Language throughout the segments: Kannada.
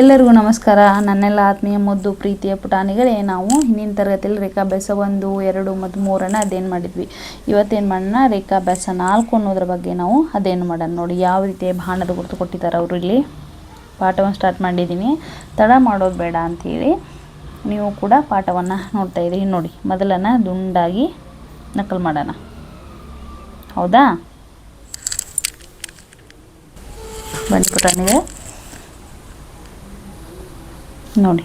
ಎಲ್ಲರಿಗೂ ನಮಸ್ಕಾರ. ನನ್ನೆಲ್ಲ ಆತ್ಮೀಯ ಮುದ್ದು ಪ್ರೀತಿಯ ಪುಟಾಣಿಗಳೇ. ನಾವು ಹಿಂದಿನ ತರಗತಿಯಲ್ಲಿ ರೇಖಾಭ್ಯಾಸ ಒಂದು, ಎರಡು ಮತ್ತು ಮೂರನ್ನು ಅದೇನು ಮಾಡಿದ್ವಿ. ಇವತ್ತೇನು ಮಾಡೋಣ? ರೇಖಾಭ್ಯಾಸ ನಾಲ್ಕು ಅನ್ನೋದ್ರ ಬಗ್ಗೆ ನಾವು ಅದೇನು ಮಾಡೋಣ. ನೋಡಿ, ಯಾವ ರೀತಿಯ ಬಾಣದ ಗುರುತು ಕೊಟ್ಟಿದ್ದಾರೆ ಅವರು ಇಲ್ಲಿ? ಪಾಠವನ್ನು ಸ್ಟಾರ್ಟ್ ಮಾಡಿದ್ದೀನಿ. ತಡ ಮಾಡೋದು ಬೇಡ ಅಂಥೇಳಿ ನೀವು ಕೂಡ ಪಾಠವನ್ನು ನೋಡ್ತಾ ಇದ್ದೀರಿ ನೋಡಿ, ಮೊದಲನ್ನು ದುಂಡಾಗಿ ನಕಲು ಮಾಡೋಣ. ಹೌದಾ? ಬನ್ನಿ ಪುಟಾಣಿಗಳೇ. ನೋಡಿ.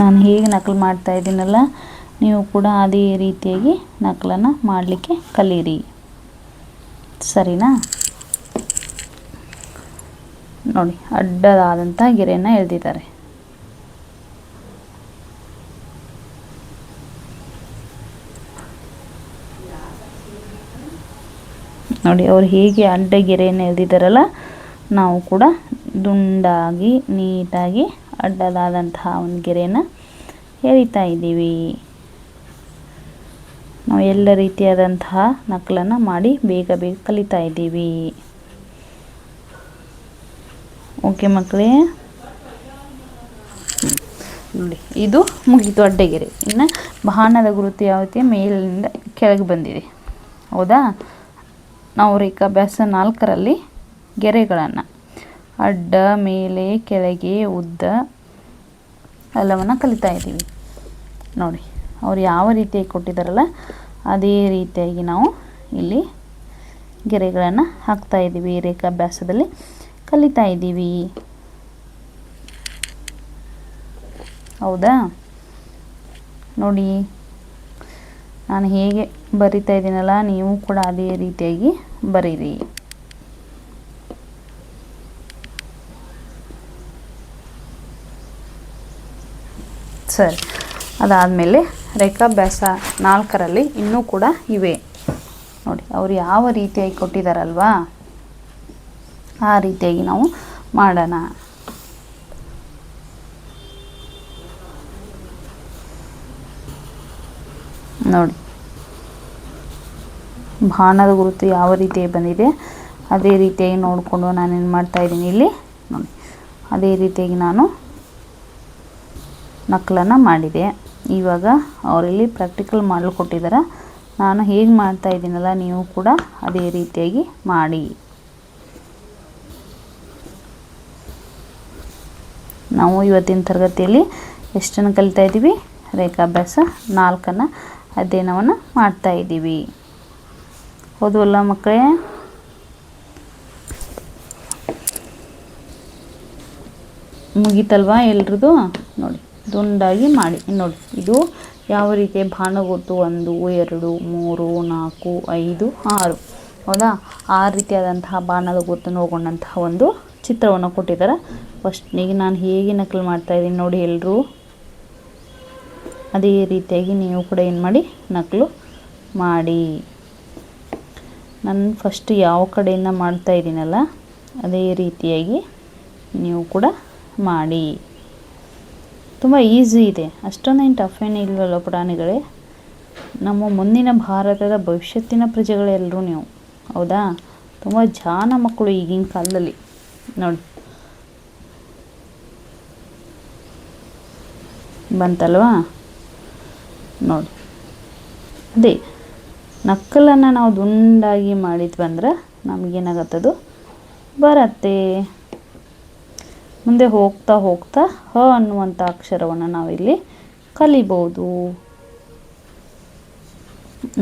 ನಾನು ಹೇಗೆ ನಕಲು ಮಾಡ್ತಾ ಇದ್ದೀನಲ್ಲ, ನೀವು ಕೂಡ ಅದೇ ರೀತಿಯಾಗಿ ನಕಲನ್ನು ಮಾಡಲಿಕ್ಕೆ ಕಲೀರಿ ಸರಿನಾ? ನೋಡಿ, ಅಡ್ಡದಾದಂಥ ಗೆರೆಯನ್ನು ಎಳೆದಿದ್ದಾರೆ. ನೋಡಿ, ಅವ್ರು ಹೇಗೆ ಅಡ್ಡ ಗೆರೆಯನ್ನು ಎಳೆದಿದ್ದಾರಲ್ಲ, ನಾವು ಕೂಡ ದುಂಡಾಗಿ ನೀಟಾಗಿ ಅಡ್ಡದಾದಂತಹ ಒಂದು ಗೆರೆಯನ್ನು ಎರಿತಾ ಇದ್ದೀವಿ. ನಾವು ಎಲ್ಲ ರೀತಿಯಾದಂತಹ ನಕಲನ್ನು ಮಾಡಿ ಬೇಗ ಬೇಗ ಕಲಿತಾ ಇದ್ದೀವಿ. ಓಕೆ ಮಕ್ಕಳೇ. ನೋಡಿ, ಇದು ಮುಗಿತು ಅಡ್ಡಗೆರೆ ಇನ್ನು ಬಾಣದ ಗುರುತು ಯಾವ ರೀತಿ ಮೇಲಿನಿಂದ ಕೆಳಗೆ ಬಂದಿದೆ. ಹೌದಾ? ನಾವು ರೇಖಾಭ್ಯಾಸ ನಾಲ್ಕರಲ್ಲಿ ಗೆರೆಗಳನ್ನು ಅಡ್ಡ ಮೇಲೆ ಕೆಳಗೆ ಉದ್ದ ಎಲ್ಲವನ್ನು ಕಲಿತಾ ಇದ್ದೀವಿ. ನೋಡಿ, ಅವ್ರು ಯಾವ ರೀತಿಯಾಗಿ ಕೊಟ್ಟಿದ್ದಾರಲ್ಲ, ಅದೇ ರೀತಿಯಾಗಿ ನಾವು ಇಲ್ಲಿ ಗೆರೆಗಳನ್ನು ಹಾಕ್ತಾ ಇದ್ದೀವಿ, ರೇಖಾಭ್ಯಾಸದಲ್ಲಿ ಕಲಿತಾ ಇದ್ದೀವಿ. ಹೌದಾ? ನೋಡಿ, ನಾನು ಹೇಗೆ ಬರಿತಾ ಇದ್ದೀನಲ್ಲ, ನೀವು ಕೂಡ ಅದೇ ರೀತಿಯಾಗಿ ಬರೀರಿ. ಸರಿ. ಅದಾದಮೇಲೆ ರೇಖಾಭ್ಯಾಸ ನಾಲ್ಕರಲ್ಲಿ ಇನ್ನೂ ಕೂಡ ಇವೆ. ನೋಡಿ, ಅವ್ರು ಯಾವ ರೀತಿಯಾಗಿ ಕೊಟ್ಟಿದ್ದಾರಲ್ವಾ ಆ ರೀತಿಯಾಗಿ ನಾವು ಮಾಡೋಣ. ನೋಡಿ. ಬಾಣದ ಗುರುತು ಯಾವ ರೀತಿಯಾಗಿ ಬಂದಿದೆ? ಅದೇ ರೀತಿಯಾಗಿ ನೋಡಿಕೊಂಡು ನಾನೇನು ಮಾಡ್ತಾ ಇದ್ದೀನಿ ಇಲ್ಲಿ. ನೋಡಿ, ಅದೇ ರೀತಿಯಾಗಿ ನಾನು ನಕಲನ್ನು ಮಾಡಿದೆ. ಇವಾಗ ಅವರಲ್ಲಿ ಪ್ರಾಕ್ಟಿಕಲ್ ಮಾಡಲು ಕೊಟ್ಟಿದ್ದಾರೆ ನಾನು ಹೇಗೆ ಮಾಡ್ತಾ ಇದ್ದೀನಲ್ಲ, ನೀವು ಕೂಡ ಅದೇ ರೀತಿಯಾಗಿ ಮಾಡಿ. ನಾವು ಇವತ್ತಿನ ತರಗತಿಯಲ್ಲಿ ಎಷ್ಟನ್ನು ಕಲಿತಾ ಇದ್ದೀವಿ? ರೇಖಾಭ್ಯಾಸ ನಾಲ್ಕನ್ನು ಅಧ್ಯಯನವನ್ನು ಮಾಡ್ತಾ ಇದ್ದೀವಿ. ಹೌದಲ್ಲ ಮಕ್ಕಳೇ? ಮುಗೀತಲ್ವಾ ಎಲ್ರದ್ದು ನೋಡಿ. ದುಂಡಾಗಿ ಮಾಡಿ. ನೋಡಿ, ಇದು ಯಾವ ರೀತಿಯ ಗೊತ್ತು ಒಂದು, ಎರಡು, ಮೂರು, ನಾಲ್ಕು, ಐದು, ಆರು. ಹೌದಾ? ಆ ರೀತಿಯಾದಂತಹ ಬಾಣದ ಗೊತ್ತನ್ನು ಹೋಗೊಂಡಂತಹ ಒಂದು ಚಿತ್ರವನ್ನು ಕೊಟ್ಟಿದ್ದಾರೆ. ಫಸ್ಟ್ನಿಗೆ ನಾನು ಹೇಗೆ ನಕಲು ಮಾಡ್ತಾ ಇದ್ದೀನಿ ನೋಡಿ ಎಲ್ಲರೂ ಅದೇ ರೀತಿಯಾಗಿ ನೀವು ಕೂಡ ಏನು ಮಾಡಿ, ನಕಲು ಮಾಡಿ. ನಾನು ಫಸ್ಟ್ ಯಾವ ಕಡೆಯಿಂದ ಮಾಡ್ತಾ ಇದ್ದೀನಲ್ಲ, ಅದೇ ರೀತಿಯಾಗಿ ನೀವು ಕೂಡ ಮಾಡಿ. ತುಂಬ ಈಸಿ ಇದೆ. ಅಷ್ಟೊಂದೇನು ಟಫ್ ಏನು ಇಲ್ವಲ್ಲ ಪುಟಾಣಿಗಳೇ ನಮ್ಮ ಮುಂದಿನ ಭಾರತದ ಭವಿಷ್ಯತ್ತಿನ ಪ್ರಜೆಗಳೆಲ್ಲರೂ ನೀವು. ಹೌದಾ? ತುಂಬ ಜಾನ ಮಕ್ಕಳು ಈಗಿನ ಕಾಲದಲ್ಲಿ. ನೋಡಿ. ಬಂತಲ್ವಾ? ನೋಡಿ. ಅದೇ ನಕ್ಕಲನ್ನು ನಾವು ದುಂಡಾಗಿ ಮಾಡಿದ್ವಂದ್ರೆ ನಮಗೇನಾಗತ್ತದು? ಬರತ್ತೆ. ಮುಂದೆ ಹೋಗ್ತಾ ಹೋಗ್ತಾ ಹ ಅನ್ನುವಂಥ ಅಕ್ಷರವನ್ನು ನಾವಿಲ್ಲಿ ಕಲಿಬೋದು.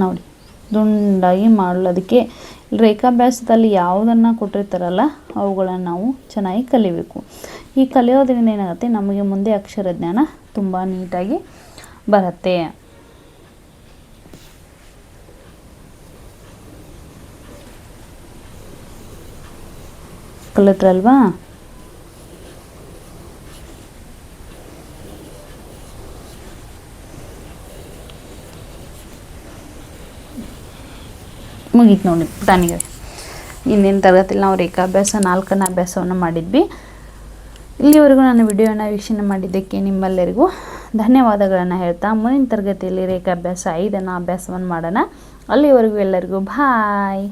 ನೋಡಿ, ದುಂಡಾಗಿ ಮಾಡಲೋದಕ್ಕೆ ರೇಖಾಭ್ಯಾಸದಲ್ಲಿ ಯಾವುದನ್ನು ಕೊಟ್ಟಿರ್ತಾರಲ್ಲ, ಅವುಗಳನ್ನು ನಾವು ಚೆನ್ನಾಗಿ ಕಲಿಬೇಕು. ಈ ಕಲಿಯೋದ್ರಿಂದ ಏನಾಗುತ್ತೆ, ನಮಗೆ ಮುಂದೆ ಅಕ್ಷರ ಜ್ಞಾನ ತುಂಬ ನೀಟಾಗಿ ಬರುತ್ತೆ. ಕಲಿತ್ರಲ್ವಾ ಮುಗೀತು ನೋಡಿ ಪುಟಾಣಿಗಳು ಇನ್ನೇನು ತರಗತಿಯಲ್ಲಿ ನಾವು ರೇಖಾಭ್ಯಾಸ, ನಾಲ್ಕನೇ ಅಭ್ಯಾಸವನ್ನು ಮಾಡಿದ್ವಿ. ಇಲ್ಲಿವರೆಗೂ ನಾನು ವಿಡಿಯೋನ ವೀಕ್ಷಣೆ ಮಾಡಿದ್ದಕ್ಕೆ ನಿಮ್ಮೆಲ್ಲರಿಗೂ ಧನ್ಯವಾದಗಳನ್ನು ಹೇಳ್ತಾ, ಮುಂದಿನ ತರಗತಿಯಲ್ಲಿ ರೇಖಾಭ್ಯಾಸ ಐದನ್ನು ಅಭ್ಯಾಸವನ್ನು ಮಾಡೋಣ. ಅಲ್ಲಿವರೆಗೂ ಎಲ್ಲರಿಗೂ ಬಾಯ್.